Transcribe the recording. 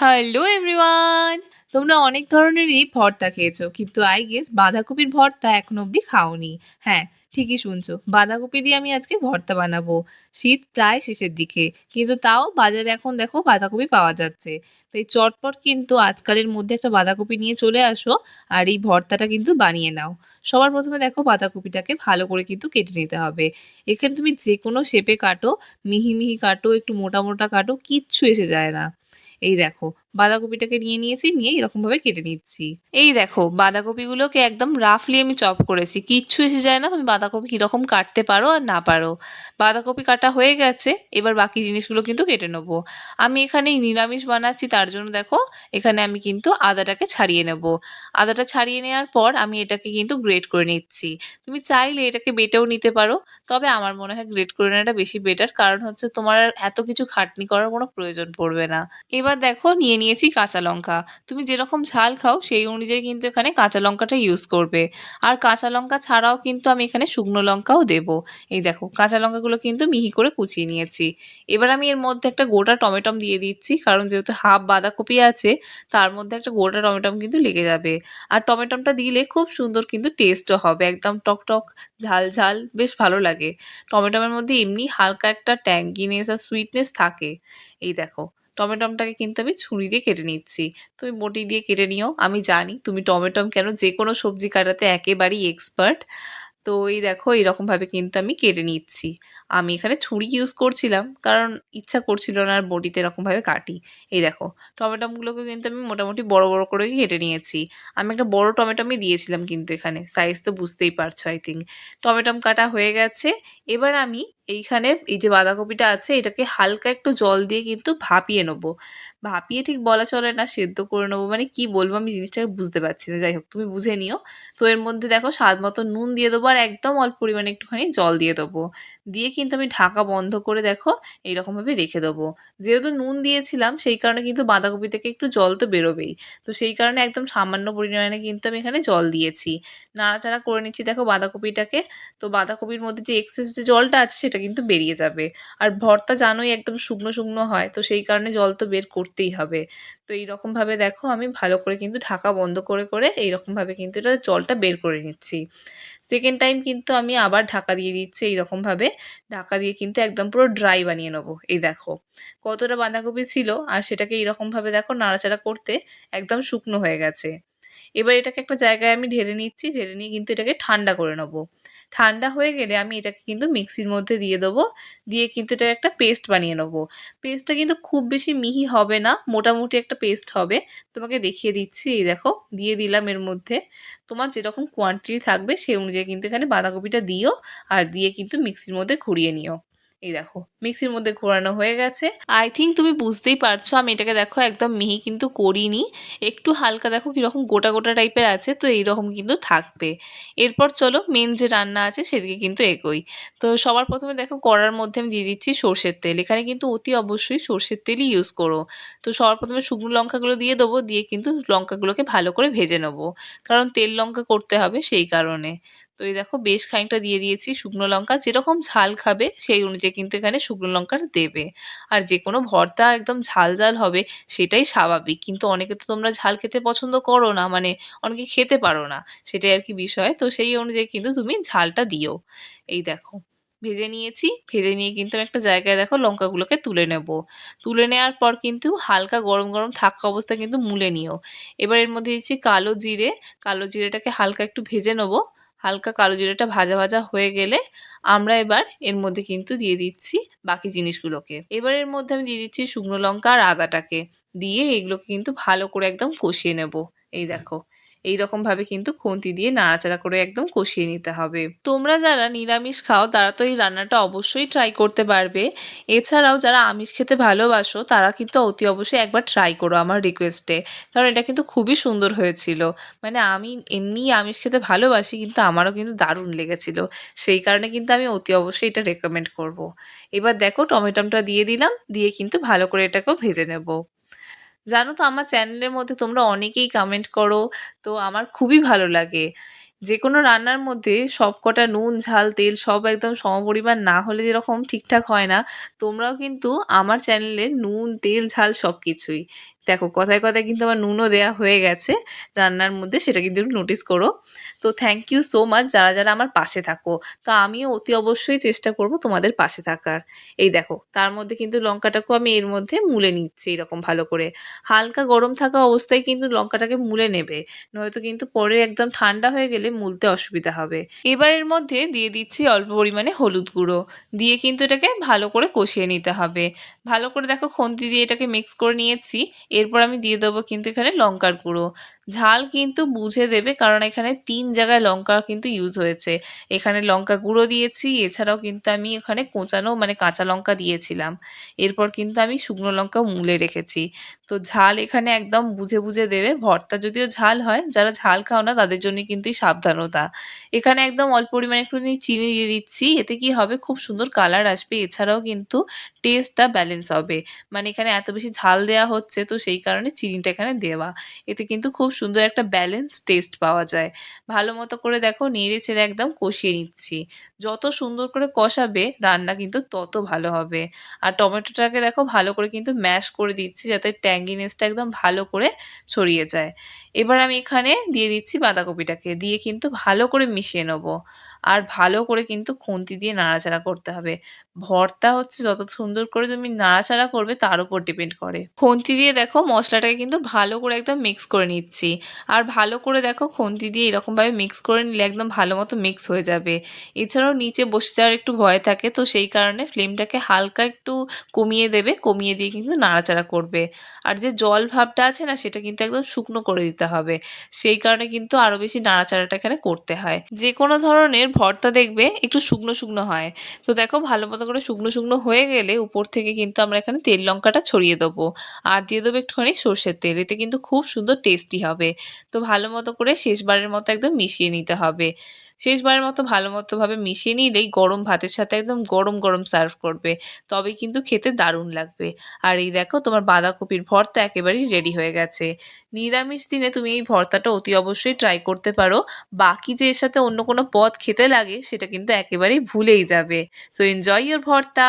Hello everyone! তোমরা অনেক ধরনেরই ভর্তা খেয়েছো। কিন্তু আই গেস বাঁধাকপির ভর্তা এখনও অবধি খাওনি। হ্যাঁ, ঠিকই শুনছো। বাঁধাকপি দিয়ে আমি আজকে ভর্তা বানাবো। শীত প্রায় শেষের দিকে। কিন্তু তাও বাজারে এখন দেখো বাঁধাকপি পাওয়া যাচ্ছে। তাই চটপট কিন্তু আজকালের মধ্যে একটা বাঁধাকপি নিয়ে চলে আসো আর এই ভর্তাটা কিন্তু বানিয়ে নাও। সবার প্রথমে দেখো বাঁধাকপিটাকে ভালো করে কিন্তু কেটে নিতে হবে। এখানে তুমি যে কোনো শেপে কাটো, মিহি, মিহি কাটো, একটু মোটা, মোটা কাটো, কিচ্ছু এসে যায় না। এই দেখো বাঁধাকপিটাকে নিয়ে নিয়েছি, নিয়ে এরকমভাবে কেটে নিচ্ছি। এই দেখো, বাঁধাকপিগুলোকে একদম রাফলি আমি চপ করেছি। কিচ্ছু এসে যায় না, তুমি বাঁধাকপি কীরকম কাটতে পারো আর না পারো। বাঁধাকপি কাটা হয়ে গেছে, এবার বাকি জিনিসগুলো কিন্তু কেটে নেব। আমি এখানে নিরামিষ বানাচ্ছি, তার জন্য দেখো, এখানে আমি কিন্তু আদাটাকে ছাড়িয়ে নেব। আদাটা ছাড়িয়ে নেওয়ার পর আমি এটাকে কিন্তু গ্রেট করে নিচ্ছি। তুমি চাইলে এটাকে বেটেও নিতে পারো, তবে আমার মনে হয় গ্রেট করে নেওয়াটা বেশি বেটার, কারণ হচ্ছে তোমার এত কিছু খাটনি করার কোনো প্রয়োজন পড়বে না। এবার দেখো, নিয়ে নিয়েছি কাঁচা লঙ্কা। তুমি যেরকম ঝাল খাও, সেই অনুযায়ী কিন্তু এখানে কাঁচা লঙ্কাটা ইউজ করবে। আর কাঁচা লঙ্কা ছাড়াও কিন্তু আমি এখানে শুকনো লঙ্কাও দেব। এই দেখো, কাঁচা লঙ্কাগুলো কিন্তু মিহি করে কুচিয়ে নিয়েছি। এবার আমি এর মধ্যে একটা গোটা টমেটম দিয়ে দিচ্ছি, কারণ যেহেতু হাফ বাঁধাকপি আছে, তার মধ্যে একটা গোটা টমেটম কিন্তু লেগে যাবে। আর টমেটমটা দিলে খুব সুন্দর কিন্তু টেস্টও হবে, একদম টক টক ঝাল ঝাল, বেশ ভালো লাগে। টমেটমের মধ্যে এমনি হালকা একটা ট্যাঙ্গিনেস আর সুইটনেস থাকে। এই দেখো টমেটমটাকে কিন্তু আমি ছুরি দিয়ে কেটে নিচ্ছি। তুমি বটি দিয়ে কেটে নিও, আমি জানি তুমি টমেটোম কেন যে কোনো সবজি কাটাতে একেবারেই এক্সপার্ট তো এই দেখো এরকমভাবে কিন্তু আমি কেটে নিচ্ছি। আমি এখানে ছুরি ইউজ করছিলাম, কারণ ইচ্ছা করছিল না আর বটিতে এরকমভাবে কাটি। এই দেখো টমেটোগুলোকে কিন্তু আমি মোটামুটি বড় বড় করে কেটে নিয়েছি। আমি একটা বড় টমেটোমই দিয়েছিলাম কিন্তু এখানে সাইজ তো বুঝতেই পারছ আই থিঙ্ক টমেটম কাটা হয়ে গেছে, এবার আমি এইখানে এই যে বাঁধাকপিটা আছে, এটাকে হালকা একটু জল দিয়ে কিন্তু ভাপিয়ে নেব। ভাপিয়ে ঠিক বলা চলে না, সেদ্ধ করে নেব মানে কি বলব আমি জিনিসটাকে বুঝতে পারছি না। যাই হোক, তুমি বুঝে নিও। তো এর মধ্যে দেখো, স্বাদ মতো নুন দিয়ে দেবো আর একদম অল্প পরিমাণে একটুখানি জল দিয়ে দেবো। দিয়ে কিন্তু আমি ঢাকা বন্ধ করে দেখো এইরকমভাবে রেখে দেবো। যেহেতু নুন দিয়েছিলাম, সেই কারণে কিন্তু বাঁধাকপি থেকে একটু জল তো বেরোবেই। তো সেই কারণে একদম সামান্য পরিমাণে কিন্তু আমি এখানে জল দিয়েছি। নাড়াচাড়া করে নিচ্ছি দেখো বাঁধাকপিটাকে। তো বাঁধাকপির মধ্যে যে এক্সেস যে জলটা আছে, সেটা কিন্তু বেরিয়ে যাবে। আর ভর্তা জানোই একদম শুকনো শুকনো হয়, তো সেই কারণে জল তো বের করতেই হবে। তো এইরকমভাবে দেখো আমি ভালো করে কিন্তু ঢাকা বন্ধ করে করে এইরকমভাবে কিন্তু এটা জলটা বের করে নিচ্ছি। সেকেন্ড টাইম কিন্তু আমি আবার ঢাকা দিয়ে দিচ্ছি এইরকমভাবে। ঢাকা দিয়ে কিন্তু একদম পুরো ড্রাই বানিয়ে নেব। এই দেখো, কতটা বাঁধাকপি ছিল আর সেটাকে এইরকমভাবে দেখো নাড়াচাড়া করতে একদম শুকনো হয়ে গেছে। এবার এটাকে একটা জায়গায় আমি ঢেলে নিচ্ছি, ঢেলে নিয়ে কিন্তু এটাকে ঠান্ডা করে নেব। ঠান্ডা হয়ে গেলে আমি এটাকে কিন্তু মিক্সির মধ্যে দিয়ে দেবো, দিয়ে কিন্তু এটা একটা পেস্ট বানিয়ে নেব। পেস্টটা কিন্তু খুব বেশি মিহি হবে না, মোটামুটি একটা পেস্ট হবে। তোমাকে দেখিয়ে দিচ্ছি, এই দেখো, দিয়ে দিলাম এর মধ্যে। তোমার যেরকম কোয়ান্টিটি থাকবে সেই অনুযায়ী কিন্তু এখানে বাঁধাকপিটা দিও আর দিয়ে কিন্তু মিক্সির মধ্যে ঘুরিয়ে নিও। এই দেখো মিক্সির মধ্যে ঘোরানো হয়ে গেছে। আই থিঙ্ক তুমি বুঝতেই পারছ, আমি এটাকে দেখো একদম মিহি কিন্তু করিনি। একটু হালকা দেখো কীরকম গোটা গোটা টাইপের আছে, তো এইরকম কিন্তু থাকবে। এরপর চলো মেন যে রান্না আছে সেদিকে কিন্তু এগোই। তো সবার প্রথমে দেখো কড়ার মধ্যে আমি দিয়ে দিচ্ছি সর্ষের তেল। এখানে কিন্তু অতি অবশ্যই সর্ষের তেলই ইউজ করো। তো সবার প্রথমে শুকনো লঙ্কাগুলো দিয়ে দেবো, দিয়ে কিন্তু লঙ্কাগুলোকে ভালো করে ভেজে নেব। কারণ তেল লঙ্কা করতে হবে সেই কারণে। তো এই দেখো বেশ খানিকটা দিয়ে দিয়েছি শুকনো লঙ্কা। যেরকম ঝাল খাবে সেই অনুযায়ী কিন্তু এখানে শুকনো লঙ্কাটা দেবে। আর যে কোনো ভর্তা একদম ঝাল ঝাল হবে সেটাই স্বাভাবিক। কিন্তু অনেকে তো তোমরা ঝাল খেতে পছন্দ করো না মানে অনেকে খেতে পারো না, সেটাই আর কি বিষয়। তো সেই অনুযায়ী কিন্তু তুমি ঝালটা দিও। এই দেখো, ভেজে নিয়েছি। ভেজে নিয়ে কিন্তু একটা জায়গায় দেখো লঙ্কাগুলোকে তুলে নেব। তুলে নেওয়ার পর কিন্তু হালকা গরম গরম থাকা অবস্থা কিন্তু মুলে নিও। এবার এর মধ্যে দিচ্ছি কালো জিরে। কালো জিরেটাকে হালকা একটু ভেজে নেব। হালকা কালো জিরাটা ভাজা ভাজা হয়ে গেলে আমরা এবার এর মধ্যে কিন্তু দিয়ে দিচ্ছি বাকি জিনিসগুলোকে। এবার এর মধ্যে আমি দিয়ে দিচ্ছি শুকনো লঙ্কা আর আদাটাকে। দিয়ে এগুলোকে কিন্তু ভালো করে একদম কষিয়ে নেব। এই দেখো এই ভাবে কিন্তু খুন্তি দিয়ে নাড়াচাড়া করে একদম কষিয়ে নিতে হবে। তোমরা যারা নিরামিষ খাও, তারা তো এই রান্নাটা অবশ্যই ট্রাই করতে পারবে। এছাড়াও যারা আমিষ খেতে ভালোবাসো, তারা কিন্তু অতি অবশ্যই একবার ট্রাই করো আমার রিকোয়েস্টে কারণ এটা কিন্তু খুবই সুন্দর হয়েছিল। মানে আমি এমনি আমিষ খেতে ভালোবাসি, কিন্তু আমারও কিন্তু দারুণ লেগেছিল। সেই কারণে কিন্তু আমি অতি অবশ্যই এটা রেকমেন্ড করব। এবার দেখো টমেটোমটা দিয়ে দিলাম, দিয়ে কিন্তু ভালো করে এটাকেও ভেজে নেব। জানো তো আমার চ্যানেলের মধ্যে তোমরা অনেকেই কমেন্ট করো, তো আমার খুবই ভালো লাগে। যে কোনো রান্নার মধ্যে সব কটা নুন, ঝাল, তেল সব একদম সমপরিমাণ না হলে যেরকম ঠিকঠাক হয় না, তোমরাও কিন্তু আমার চ্যানেলে নুন, তেল, ঝাল সব কিছুই দেখো কথায় কথায় কিন্তু আমার নুনও দেয়া হয়ে গেছে। রান্নার মধ্যে সেটা কিন্তু একটু নোটিস করো। তো থ্যাংক ইউ সো মাচ যারা যারা আমার পাশে থাকো। তো আমিও অতি অবশ্যই চেষ্টা করব তোমাদের পাশে থাকার। এই দেখো, তার মধ্যে কিন্তু লঙ্কাটাকেও আমি এর মধ্যে মুলে নিচ্ছি এরকম ভালো করে। হালকা গরম থাকা অবস্থায় কিন্তু লঙ্কাটাকে মুলে নেবে। নয়তো কিন্তু পরে একদম ঠান্ডা হয়ে গেলে মুলতে অসুবিধা হবে। এবার এর মধ্যে দিয়ে দিচ্ছি অল্প পরিমাণে হলুদ গুঁড়ো। দিয়ে কিন্তু এটাকে ভালো করে কষিয়ে নিতে হবে। ভালো করে দেখো খন্তি দিয়ে এটাকে মিক্স করে নিয়েছি। এরপর আমি দিয়ে দেবো কিন্তু এখানে লঙ্কার গুঁড়ো। ঝাল কিন্তু বুঝে দেবে কারণ এখানে তিন জায়গায় লঙ্কা কিন্তু ইউজ হয়েছে। এখানে লঙ্কা গুঁড়ো দিয়েছি, এছাড়াও কিন্তু আমি এখানে কোঁচানো মানে কাঁচা লঙ্কা দিয়েছিলাম। এরপর কিন্তু আমি শুকনো লঙ্কা মুলে রেখেছি। তো ঝাল এখানে একদম বুঝে বুঝে দেবে। ভর্তা যদিও ঝাল হয়, যারা ঝাল খাও না তাদের জন্য কিন্তু সাবধানতা। এখানে একদম অল্প পরিমাণে একটুখানি চিনি দিয়ে দিচ্ছি, এতে কি হবে খুব সুন্দর কালার আসবে। এছাড়াও কিন্তু টেস্টটা ব্যালেন্স হবে। মানে এখানে এত বেশি ঝাল দেওয়া হচ্ছে, তো সেই কারণে চিনিটা এখানে দেওয়া। এতে কিন্তু খুব সুন্দর একটা ব্যালেন্স টেস্ট পাওয়া যায়। ভালো মতো করে দেখো নেড়ে চেড়ে একদম কষিয়ে নিচ্ছি। যত সুন্দর করে কষাবে, রান্না কিন্তু তত ভালো হবে। আর টমেটোটাকে দেখো ভালো করে কিন্তু ম্যাশ করে দিচ্ছি যাতে ট্যাঙ্গিনেসটা একদম ভালো করে ছড়িয়ে যায়। এবার আমি এখানে দিয়ে দিচ্ছি বাঁধাকপিটাকে। দিয়ে কিন্তু ভালো করে মিশিয়ে নেব। আর ভালো করে কিন্তু খুন্তি দিয়ে নাড়াচাড়া করতে হবে। ভর্তা হচ্ছে যত সুন্দর করে তুমি নাড়াচাড়া করবে তার উপর ডিপেন্ড করে। খুন্তি দিয়ে দেখো মশলাটাকে কিন্তু ভালো করে একদম মিক্স করে নিচ্ছি। আর ভালো করে দেখো খুন্তি দিয়ে এরকমভাবে মিক্স করে নিলে একদম ভালো মতো মিক্স হয়ে যাবে। এছাড়াও নিচে বসে যাওয়ার একটু ভয় থাকে, তো সেই কারণে ফ্লেমটাকে হালকা একটু কমিয়ে দেবে, কমিয়ে দিয়ে কিন্তু নাড়াচাড়া করবে। আর যে জল ভাবটা আছে না, সেটা কিন্তু একদম শুকনো করে দিতে হবে। সেই কারণে কিন্তু আরও বেশি নাড়াচাড়াটা এখানে করতে হয়। যে কোনো ধরনের ভর্তা দেখবে একটু শুকনো শুকনো হয়। তো দেখো ভালো মতো করে শুকনো শুকনো হয়ে গেলে উপর থেকে কিন্তু আমরা এখানে তেল, লঙ্কাটা ছড়িয়ে দেবো। আর দিয়ে দেবো একটুখানি সর্ষের তেল, এতে কিন্তু খুব সুন্দর টেস্টি হবে। তো ভালো মতো করে শেষবারের মতো একদম মিশিয়ে নিতে হবে। শেষবারের মতো ভালো মতোভাবে মিশিয়ে নিলেই গরম ভাতের সাথে একদম গরম গরম সার্ভ করবে। তবে কিন্তু খেতে দারুণ লাগবে। আর এই দেখো, তোমার বাঁধাকপির ভর্তা একেবারেই রেডি হয়ে গেছে। নিরামিষ দিনে তুমি এই ভর্তাটা অতি অবশ্যই ট্রাই করতে পারো। বাকি যে এর সাথে অন্য কোনো পদ খেতে লাগে, সেটা কিন্তু একেবারেই ভুলেই যাবে। সো এনজয় ইউর ভর্তা!